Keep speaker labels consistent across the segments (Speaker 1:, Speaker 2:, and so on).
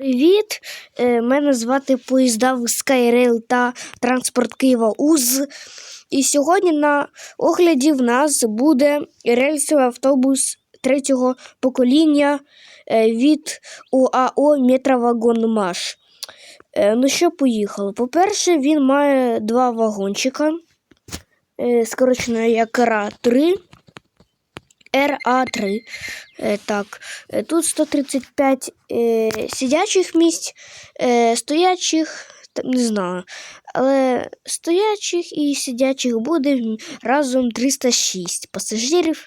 Speaker 1: Привіт! Е, Мене звати Поїздав Skyrail та Транспорт Києва УЗ. І сьогодні на огляді в нас буде рельсовий автобус третього покоління е, від УАО Метровагонмаш. Е, Ну що, поїхали? По-перше, він має два вагончика, скорочено як РА-3. РА3. Е, Так, е, тут 135 е, сидячих місць, стоячих, не знаю. Але стоячих і сидячих буде разом 306 пасажирів.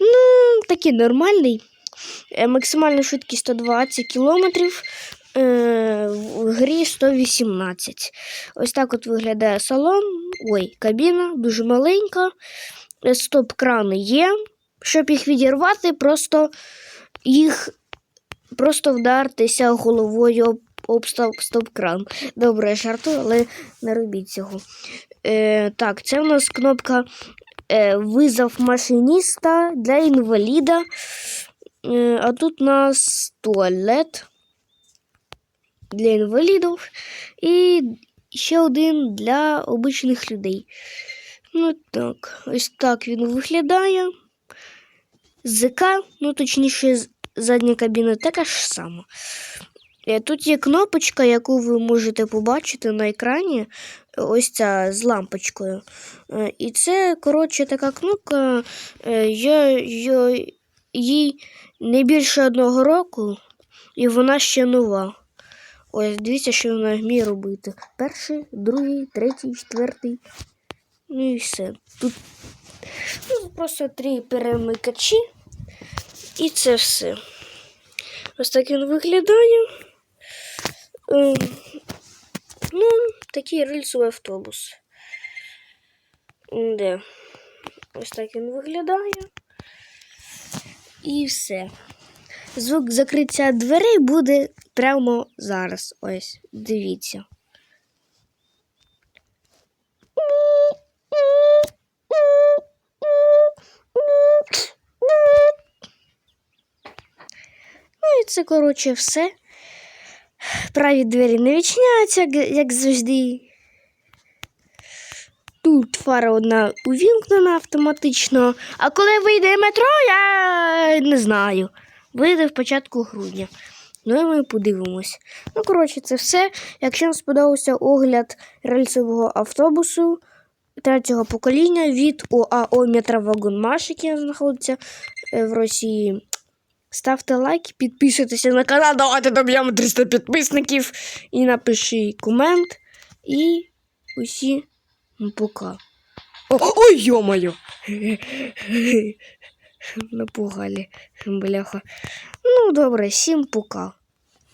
Speaker 1: Ну, такий нормальний. Максимальна швидкість 120 км. В грі 118. Ось так от виглядає салон. Ой, кабіна дуже маленька. Стоп-крани є. Щоб їх відірвати, просто їх просто вдартися головою об, об стоп, стоп-кран. Добре, жартую, але не робіть цього. Е, так, це в нас кнопка е, визов машиніста для інваліда. Е, а тут у нас туалет для інвалідів і ще один для обичних людей. Ну так, ось так він виглядає. ЗК, ну точніше, задня кабіна така ж сама. Е, Тут є кнопочка, яку ви можете побачити на екрані. Ось ця з лампочкою. Е, І це, коротше, така кнопка. е, Я, я, їй не більше одного року, і вона ще нова. Ось, дивіться, що вона вміє робити. Перший, другий, третій, четвертий. Ну і все. Тут ну, просто три перемикачі. І це все. Ось так він виглядає. Ем, Ну, такий рельсовий автобус. Де? Ось так він виглядає. І все. Звук закриття дверей буде прямо зараз. Ось, дивіться. Це, коротше, все. Праві двері не відчиняються, як завжди. Тут фара одна увімкнена автоматично. А коли вийде метро, я не знаю. Вийде в початку грудня. Ну і ми подивимось. Ну, коротше, це все. Якщо вам сподобався огляд рельсового автобусу третього покоління від ОАО Метровагонмаш, який знаходиться е, в Росії. Ставте лайк, підписуйтеся на канал, давайте доб'ємо 300 підписників і напиши комент. І усі пока. Ой, йо-моє! Напугали, бляха. Ну, добре, всім пока.